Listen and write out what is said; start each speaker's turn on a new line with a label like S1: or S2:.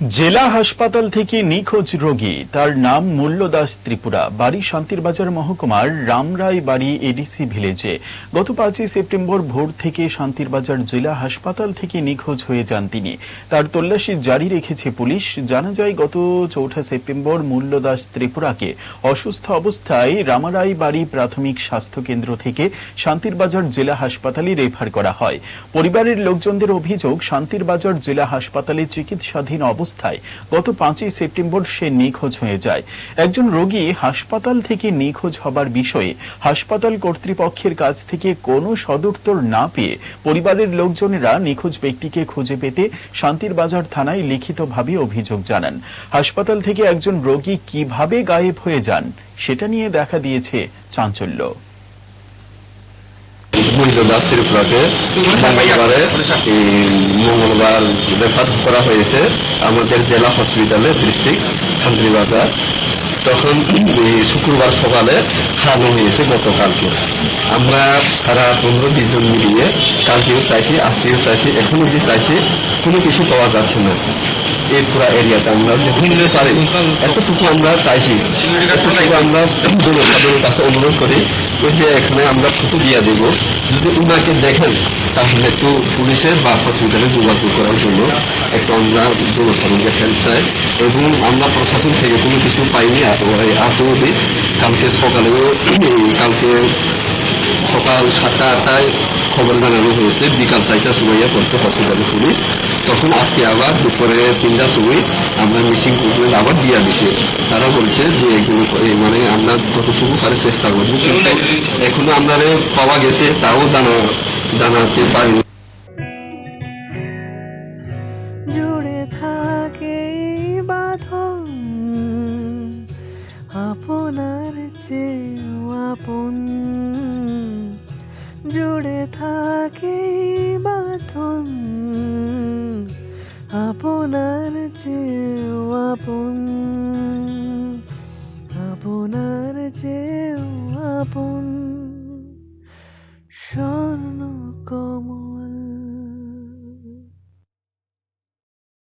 S1: জেলা হাসপাতাল থেকে নিখোঁজ রোগী, তার নাম মূল্যদাস ত্রিপুরা। বাড়ি শান্তিরবাজার মহকুমার রামরাই বাড়ি এডিসি ভিলেজে। গত পাঁচই সেপ্টেম্বর ভোর থেকে শান্তিরবাজার জেলা হাসপাতাল থেকে নিখোঁজ হয়ে যান তিনি। তার তল্লাশি জারি রেখেছে পুলিশ। জানা যায়, গত চৌঠা সেপ্টেম্বর মূল্যদাস ত্রিপুরাকে অসুস্থ অবস্থায় রামারাই বাড়ি প্রাথমিক স্বাস্থ্য কেন্দ্র থেকে শান্তিরবাজার জেলা হাসপাতালে রেফার করা হয়। পরিবারের লোকজনদের অভিযোগ, শান্তিরবাজার জেলা হাসপাতালে চিকিৎসাধীন অবস্থায় গত পাঁচই সেপ্টেম্বর সে নিখোঁজ হয়ে যায়। একজন রোগী হাসপাতাল থেকে নিখোঁজ হবার বিষয়ে হাসপাতাল কর্তৃপক্ষের কাছ থেকে কোনো সদুত্তর না পেয়ে পরিবারের লোকজনেরা নিখোঁজ ব্যক্তিকে খুঁজে পেতে শান্তির বাজার থানায় লিখিতভাবে অভিযোগ জানান। হাসপাতাল থেকে একজন রোগী কীভাবে গায়েব হয়ে যান, সেটা নিয়ে দেখা দিয়েছে চাঞ্চল্য।
S2: ত্রিপুরাকে মঙ্গলবারে মঙ্গলবার রেফার করা হয়েছে আমাদের জেলা হসপিটালে ডিস্ট্রিক্ট শান্তিবাজার। তখন শুক্রবার সকালে খাওয়ানো হয়েছে গতকালকে। আমরা সারা পনেরো বিশ জন মিলিয়ে কালকেও চাইছি, আজকেও চাইছি এখনও যে চাইছি, কোনো কিছু পাওয়া যাচ্ছে না। এই পুরা এরিয়াতে আমরা পারি এতটুকু আমরা চাইছি, এতটুকু আমরা জনসাধারণের কাছে অনুরোধ করি যে এখানে আমরা ফটো দিয়ে দেব। যদি উনাকে দেখেন, তাহলে একটু পুলিশের বা হসপিটালে যোগাযোগ করার জন্য একটু আমরা জনসাধারণকে হেল্প চাই। এবং আমরা প্রশাসন থেকে কোনো কিছু পাইনি আজ অবধি কালকে সকালেও কালকে সকাল সাতটা আটটায় খবর জানানো হয়েছে। বিকাল চারটার সময় পড়ছে হসপিটালে পুলিশ তখন আজকে আবার দুপুরে তিনটার সময় আমরা মিসিং কমপ্লেন আবার দিয়ে দিছে। তারা বলছে যে একজন মানে আমরা যতটুকু পারে চেষ্টা করব। এখনও আমরা পাওয়া গেছে, তাও জানা, জানাতে পারিনি।
S3: জুড়ে আপনার চেয়েও আপন। জুড়ে থাকে আপন আপনার চেয়েও আপন। সব